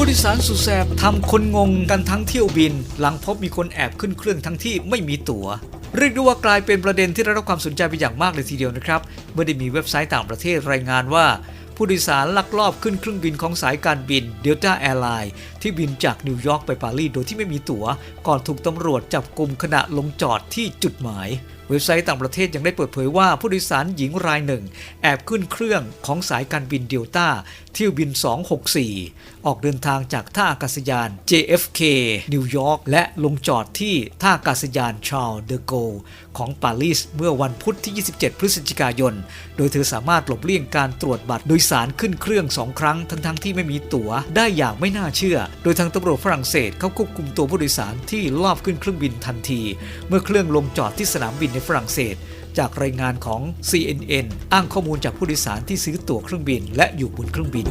ผู้โดยสารสุดแสบทำคนงงกันทั้งเที่ยวบิน หลังพบมีคนแอบขึ้นเครื่องทั้งที่ไม่มีตั๋ว เรียกได้ว่ากลายเป็นประเด็นที่ได้รับความสนใจเป็นอย่างมากเลยทีเดียวนะครับ เมื่อได้มีเว็บไซต์ต่างประเทศรายงานว่า ผู้โดยสารลักลอบขึ้นเครื่องบินของสายการบิน Delta Airlines ที่บินจากนิวยอร์กไปปารีสโดยที่ไม่มีตั๋ว ก่อนถูกตำรวจจับกลุ่มขณะลงจอดที่จุดหมาย เว็บไซต์ต่างประเทศยังได้เปิดเผยว่าผู้โดยสารหญิงรายหนึ่ง แอบขึ้นเครื่องของสายการบินเดลต้าเที่ยวบิน 264 ออกเดินทางจากท่าอากาศยาน JFK นิวยอร์กและลงจอดที่ท่าอากาศยานชาลเดโกของปารีสเมื่อวันพุธที่ 27 พฤศจิกายน โดยเธอสามารถหลบเลี่ยงการตรวจบัตรโดยสารขึ้นเครื่องสองครั้งทั้งๆที่ไม่มีตั๋วได้อย่างไม่น่าเชื่อ โดยทางตำรวจฝรั่งเศสเขาควบคุมตัวผู้โดยสารที่ลอบขึ้นเครื่องบินทันที เมื่อเครื่องลงจอดที่สนามบินในฝรั่งเศส จากรายงานของ CNN อ้างข้อมูลจากผู้โดยสารที่ซื้อตั๋วเครื่องบิน และอยู่บนเครื่องบิน